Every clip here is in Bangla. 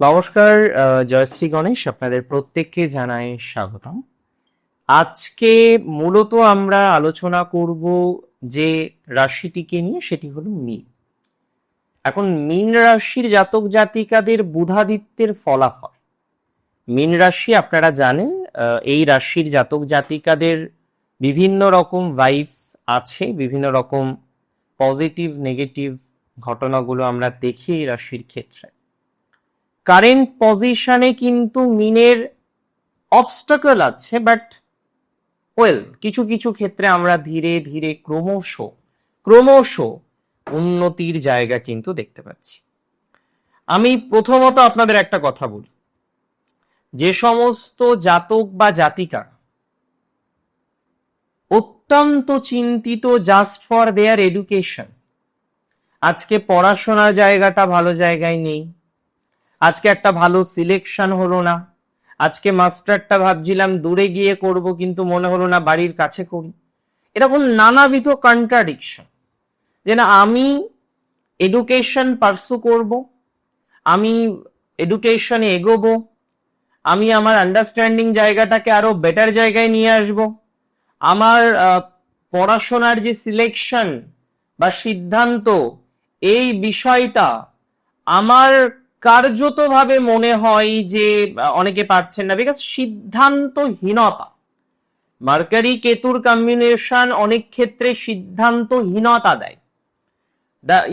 নমস্কার জয়শ্রী গণেশ, আপনাদের প্রত্যেককে জানাই স্বাগতম। আজকে মূলত আমরা আলোচনা করব যে রাশিটিকে নিয়ে, সেটি হলো মীন। এখন মীন রাশির জাতক জাতিকাদের বুধাদিত্যের ফলাফল। মীন রাশি, আপনারা জানেন এই রাশির জাতক জাতিকাদের বিভিন্ন রকম ভাইবস আছে, বিভিন্ন রকম পজিটিভ নেগেটিভ ঘটনাগুলো আমরা দেখি এই রাশির ক্ষেত্রে। কারেন্ট পজিশনে কিন্তু মিনের অবস্টাকল আছে বাট ওয়েল কিছু কিছু ক্ষেত্রে আমরা ধীরে ধীরে ক্রমশ ক্রমশ উন্নতির জায়গা কিন্তু দেখতে পাচ্ছি। আমি প্রথমত আপনাদের একটা কথা বলি। যে সমস্ত জাতক বা জাতিকা অত্যন্ত চিন্তিত জাস্ট ফর দেয়ার এডুকেশন আজকে পড়াশোনার জায়গাটা ভালো জায়গায় নেই। আজকে একটা ভালো সিলেকশন হলো না। আজকে মাস্টারটা ভাবছিলাম দূরে গিয়ে করব, কিন্তু মনে হলো না বাড়ির কাছে করি। এরকম নানাবিধ কন্ট্রাডিকশন যে না, আমি এডুকেশন পার্সু করব, আমি এডুকেশনে এগোবো, আমি আমার আন্ডারস্ট্যান্ডিং জায়গাটাকে আরও বেটার জায়গায় নিয়ে আসব। আমার পড়াশোনার যে সিলেকশন বা সিদ্ধান্ত, এই বিষয়টা আমার কার্যতভাবে মনে হয় যে অনেকে পারছেন না বিকজ সিদ্ধান্তহীনতা। মার্কারি কেতুর কম্বিনেশন অনেক ক্ষেত্রে সিদ্ধান্তহীনতা দেয়।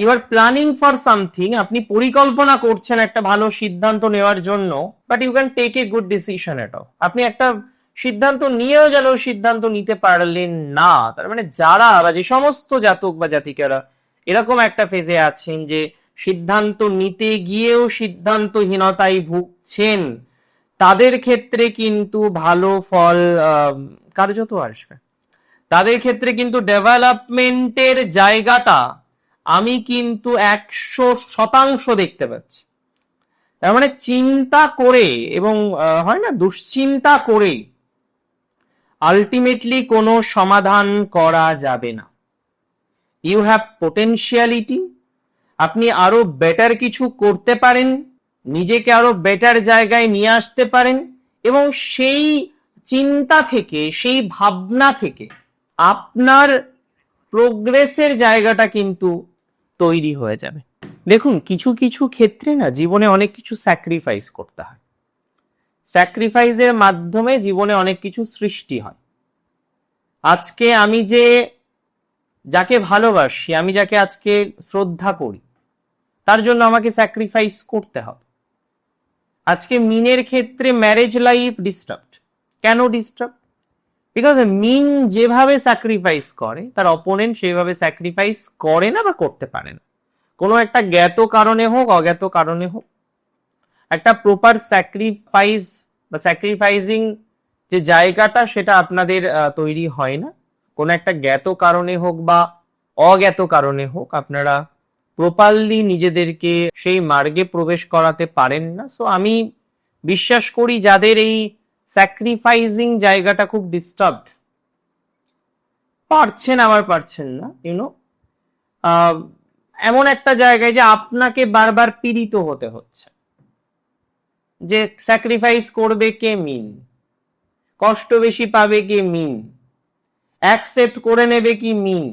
You are planning for something আপনি পরিকল্পনা করছেন একটা ভালো সিদ্ধান্ত নেওয়ার জন্য but you can take a good decision এটাও আপনি একটা সিদ্ধান্ত নিয়েও যেন সিদ্ধান্ত নিতে পারলেন না, তার মানে যারা বা যে সমস্ত জাতক বা জাতিকারা, এরকম একটা ফেজে আছেন যে সিদ্ধান্ত নিতে গিয়েও সিদ্ধান্তহীনতায় ভুগছেন। তাদের ক্ষেত্রে কিন্তু ভালো ফল কার্যত আসবে? তাদের ক্ষেত্রে কিন্তু ডেভেলপমেন্টের জায়গাটা আমি কিন্তু একশো শতাংশ দেখতে পাচ্ছি। তার মানে চিন্তা করে এবং হয় না, দুশ্চিন্তা করে আলটিমেটলি কোনো সমাধান করা যাবে না। ইউ হ্যাভ পোটেনশিয়ালিটি আপনি আরও বেটার কিছু করতে পারেন, নিজেকে আরও বেটার জায়গায় নিয়ে আসতে পারেন এবং সেই চিন্তা থেকে, সেই ভাবনা থেকে আপনার প্রোগ্রেসের জায়গাটা কিন্তু তৈরি হয়ে যাবে। দেখুন, কিছু কিছু ক্ষেত্রে না জীবনে অনেক কিছু স্যাক্রিফাইস করতে হয়। স্যাক্রিফাইসের মাধ্যমে জীবনে অনেক কিছু সৃষ্টি হয়। আজকে আমি যে, যাকে ভালোবাসি, আমি যাকে আজকে শ্রদ্ধা করি তার জন্য আমাকে স্যাক্রিফাইস করতে হবে। আজকে মিনের ক্ষেত্রে ম্যারেজ লাইফ ডিস্টার্বড কেন ডিস্টার্ব বিকজ মিন যেভাবে স্যাক্রিফাইস করে, তার অপোনেন্ট সেভাবে স্যাক্রিফাইস করে না বা করতে পারে না। কোনো একটা জ্ঞাত কারণে হোক, অজ্ঞাত কারণে হোক। একটা প্রপার স্যাক্রিফাইস বা স্যাক্রিফাইজিং যে জায়গাটা, সেটা আপনাদের তৈরি হয় না। কোনো একটা জ্ঞাত কারণে হোক বা অজ্ঞাত কারণে হোক, আপনারা প্রপারলি নিজেদেরকে সেই মার্গে প্রবেশ করাতে পারেন না। সো আমি বিশ্বাস করি যাদের এই স্যাক্রিফাইজিং জায়গাটা খুব ডিস্টার্বড পারছেন আবার পারছেন না ইউনো এমন একটা জায়গায় যে আপনাকে বারবার পীড়িত হতে হচ্ছে। যে স্যাক্রিফাইস করবে কে মিন কষ্ট বেশি পাবে কে মিন অ্যাকসেপ্ট করে নেবে কি মিন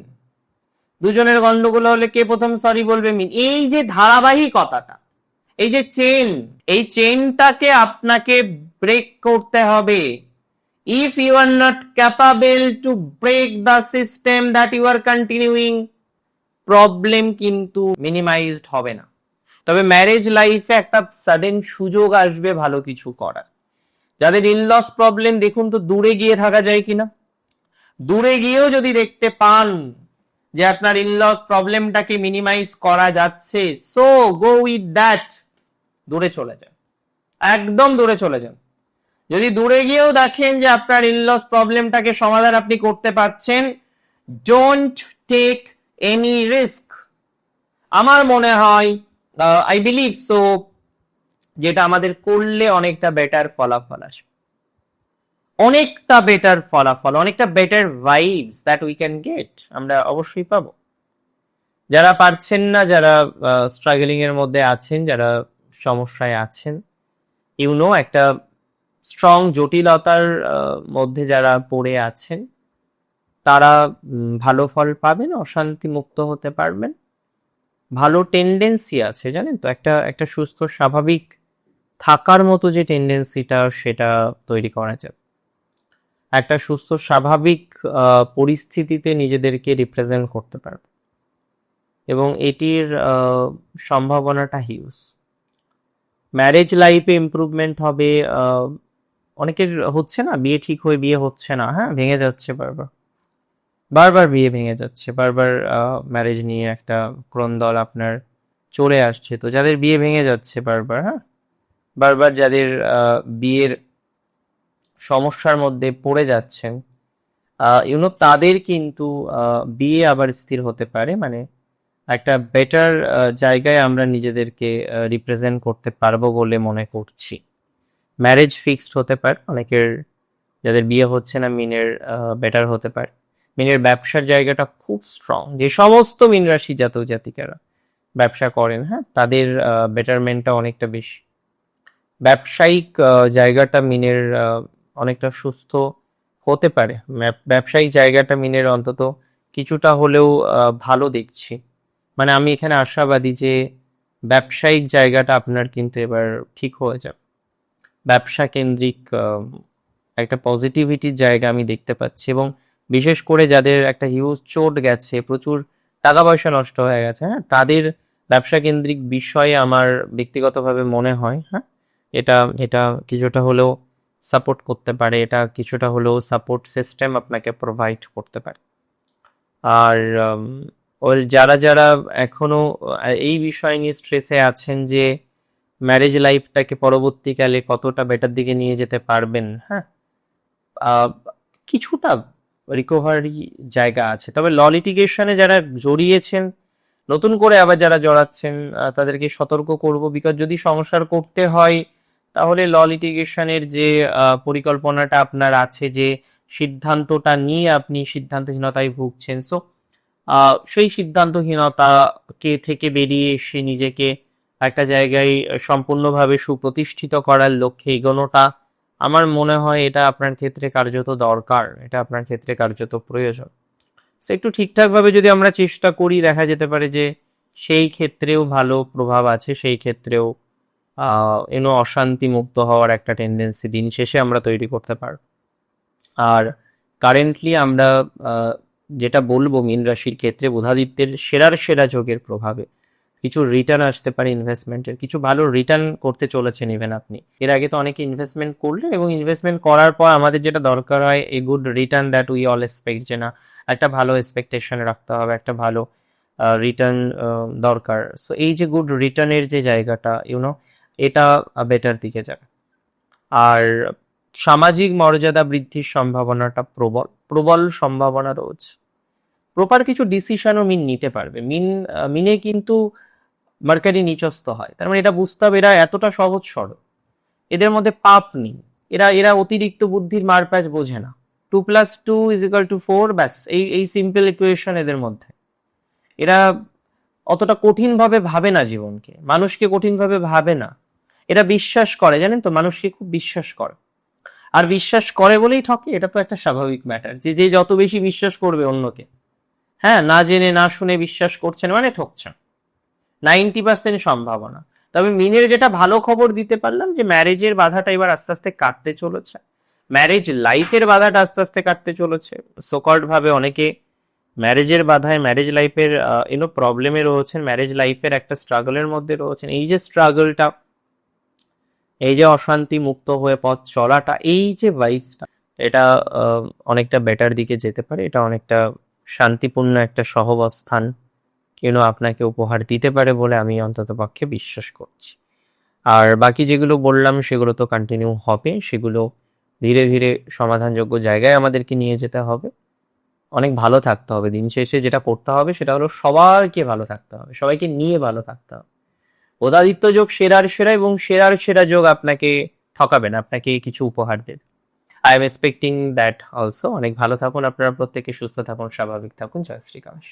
দুজনের গন্ডগোল হলে কে প্রথম সরি বলবে মিন? এই যে ধারাবাহিকতাটা, এই যে চেন এই চেনটাকে আপনাকে ব্রেক করতে হবে। If you are not capable to break the system that you are continuing problem কিন্তু মিনিমাইজড হবে না। তবে ম্যারেজ লাইফে একটা সাডেন সুযোগ আসবে ভালো কিছু করার। যাদের ইনলস প্রবলেম দেখুন তো দূরে গিয়ে থাকা যায় কিনা। দূরে গিয়েও যদি দেখতে পান যে আপনার ইনলস প্রবলেমটাকে মিনিমাইজ করা যাচ্ছে সো গো উইথ দ্যাট দূরে চলে যান। একদম দূরে চলে যান। যদি দূরে গিয়েও দেখেন যে আপনার ইনলস প্রবলেমটাকে সমাধান আপনি করতে পারছেন ডোন্ট টেক এনি রিস্ক আমার মনে হয় আই বিলিভ সো যেটা আমাদের করলে অনেকটা বেটার ফলাফল আসবে। অনেকটা বেটার ফলাফল, অনেকটা better vibes that we can get আমরা অবশ্যই পাবো। যারা পারছেন না, যারা স্ট্রাগলিং এর মধ্যে আছেন, যারা সমস্যায় আছেন ইউনো একটা স্ট্রং জটিলতার মধ্যে যারা পড়ে আছেন, তারা ভালো ফল পাবেন অশান্তি মুক্ত হতে পারবেন। ভালো টেন্ডেন্সি আছে, জানেন তো? একটা একটা সুস্থ স্বাভাবিক থাকার মতো যে টেন্ডেন্সিটা সেটা তৈরি করা যাবে। একটা সুস্থ, স্বাভাবিক পরিস্থিতিতে নিজেদেরকে রিপ্রেজেন্ট করতে পারবে। এবং এটির সম্ভাবনাটা হিউজ ম্যারেজ লাইফে ইমপ্রুভমেন্ট হবে অনেকের হচ্ছে না, বিয়ে ঠিক হয়ে, বিয়ে হচ্ছে না হ্যাঁ ভেঙে যাচ্ছে বারবার। বারবার বিয়ে ভেঙে যাচ্ছে, বারবার ম্যারেজ নিয়ে একটা ক্রন্দল আপনার চলে আসছে। তো যাদের বিয়ে ভেঙে যাচ্ছে বারবার হ্যাঁ বারবার যাদের বিয়ের সমস্যার মধ্যে পড়ে যাচ্ছেন ইউনো তাদের কিন্তু বিয়ে আবার স্থির হতে পারে। মানে একটা বেটার জায়গায় আমরা নিজেদেরকে রিপ্রেজেন্ট করতে পারব বলে মনে করছি। ম্যারেজ ফিক্সড হতে পারে। অনেকের যাদের বিয়ে হচ্ছে না, মিনের বেটার হতে পারে। মিনের ব্যবসার জায়গাটা খুব স্ট্রং যে সমস্ত মিন রাশি জাতক জাতিকারা ব্যবসা করেন হ্যাঁ তাদের বেটারমেন্টটা অনেকটা বেশি। ব্যবসায়িক জায়গাটা মিনের অনেকটা সুস্থ হতে পারে। ব্যব- ব্যবসায়িক জায়গাটা মিনের অন্তত কিছুটা হলেও ভালো দেখছি। মানে আমি এখানে আশাবাদী যে ব্যবসায়িক জায়গাটা আপনার কিন্তু এবার ঠিক হয়ে যাবে। ব্যবসা কেন্দ্রিক একটা পজিটিভিটির জায়গা আমি দেখতে পাচ্ছি এবং বিশেষ করে যাদের একটা হিউজ চোট গেছে, প্রচুর টাকা পয়সা নষ্ট হয়ে গেছে হ্যাঁ? তাদের ব্যবসা কেন্দ্রিক বিষয়ে আমার ব্যক্তিগতভাবে মনে হয় হ্যাঁ? এটা এটা কিছুটা হলেও সাপোর্ট করতে পারে, এটা কিছুটা হলেও সাপোর্ট সিস্টেম আপনাকে প্রোভাইড করতে পারে। আর ওই যারা যারা এখনও এই বিষয় নিয়ে স্ট্রেসে আছেন যে ম্যারেজ লাইফটাকে পরবর্তীকালে কতটা বেটার দিকে নিয়ে যেতে পারবেন হ্যাঁ? কিছুটা রিকভারি জায়গা আছে। তবে ল লিটিগেশনে যারা জড়িয়েছেন, নতুন করে আবার যারা জড়াচ্ছেন তাদেরকে সতর্ক করব বিকজ যদি সংসার করতে হয় তাহলে ল লিটিগেশনের যে পরিকল্পনাটা আপনার আছে যে, সিদ্ধান্তটা নিয়ে আপনি সিদ্ধান্তহীনতায় ভুগছেন। সো সেই সিদ্ধান্তহীনতাকে থেকে বেরিয়ে এসে নিজেকে একটা জায়গায় সম্পূর্ণভাবে সুপ্রতিষ্ঠিত করার লক্ষ্যে এগোনোটা আমার মনে হয় এটা আপনার ক্ষেত্রে কার্যত দরকার, এটা আপনার ক্ষেত্রে কার্যত প্রয়োজন। সো একটু ঠিকঠাকভাবে যদি আমরা চেষ্টা করি, দেখা যেতে পারে যে, সেই ক্ষেত্রেও ভালো প্রভাব আছে, সেই ক্ষেত্রেও এনো অশান্তি মুক্ত হওয়ার একটা টেন্ডেন্সি দিন শেষে আমরা তৈরি করতে পারব। আর কারেন্টলি আমরা যেটা বলব মীন রাশির ক্ষেত্রে বুধাদিত্যের সেরার সেরা যোগের প্রভাবে, কিছু রিটার্ন আসতে পারে ইনভেস্টমেন্টের কিছু ভালো রিটার্ন করতে চলেছেন ইভেন আপনি। এর আগে তো অনেকে ইনভেস্টমেন্ট করলেন এবং ইনভেস্টমেন্ট করার পর আমাদের যেটা দরকার হয় a good return that we all expect যে না, একটা ভালো এক্সপেকটেশন রাখতে হবে, একটা ভালো রিটার্ন দরকার। সো এই যে গুড রিটার্নের যে জায়গাটা ইউনো এটা বেটার দিকে যাবে। আর সামাজিক মর্যাদা বৃদ্ধির সম্ভাবনাটা প্রবল প্রবল সম্ভাবনা রয়েছে। প্রপার কিছু ডিসিশনও মিন নিতে পারবে। মিন মিনে কিন্তু মার্কারি নিচস্ত হয়। তার মানে এটা বুঝতে হবে, এরা এতটা সহজ সরল। এদের মধ্যে পাপ নেই। এরা এরা অতিরিক্ত বুদ্ধির মারপ্যাচ বোঝে না। Two plus two is equal to four ব্যাস, এই এই সিম্পল ইকুয়েশন এদের মধ্যে। এরা অতটা কঠিনভাবে ভাবে না জীবনকে। মানুষকে কঠিনভাবে ভাবে না। এরা বিশ্বাস করে, জানেন তো? মানুষকে খুব বিশ্বাস করে। আর বিশ্বাস করে বলেই ঠকে, এটা তো একটা স্বাভাবিক ম্যাটার যে যে যত বেশি বিশ্বাস করবে অন্যকে হ্যাঁ? না জেনে, না শুনে বিশ্বাস করছেন মানে ঠকছেন নাইনটি পার্সেন্ট সম্ভাবনা। তবে মিনের যেটা ভালো খবর দিতে পারলাম যে ম্যারেজের বাধাটা এবার আস্তে আস্তে কাটতে চলেছে। ম্যারেজ লাইফের বাধাটা আস্তে আস্তে কাটতে চলেছে। সোকল্ড ভাবে অনেকে ম্যারেজের বাধায় ম্যারেজ লাইফের ইউনো প্রবলেমে রয়েছেন ম্যারেজ লাইফের একটা স্ট্রাগলের মধ্যে রয়েছেন। এই যে স্ট্রাগলটা এই যে অশান্তি মুক্ত হয়ে পথ চলাটা, এই যে ভাইবসটা এটা অনেকটা বেটার দিকে যেতে পারে। এটা অনেকটা শান্তিপূর্ণ একটা সহবস্থান কেন আপনাকে উপহার দিতে পারে বলে আমি অন্তত পক্ষে বিশ্বাস করছি। আর বাকি যেগুলো বললাম, সেগুলো তো কন্টিনিউ হবে। সেগুলো ধীরে ধীরে সমাধানযোগ্য জায়গায় আমাদেরকে নিয়ে যেতে হবে। অনেক ভালো থাকতে হবে। দিন শেষে যেটা করতে হবে সেটা হলো সবাইকে ভালো থাকতে হবে, সবাইকে নিয়ে ভালো থাকতে হবে। উদাদিত্য যোগ সেরার সেরা এবং সেরার সেরা যোগ আপনাকে ঠকাবে না আপনাকে কিছু উপহার দেবে। I am expecting that also অনেক ভালো থাকুন, আপনারা প্রত্যেকে সুস্থ থাকুন, স্বাভাবিক থাকুন। জয় শ্রীকাশ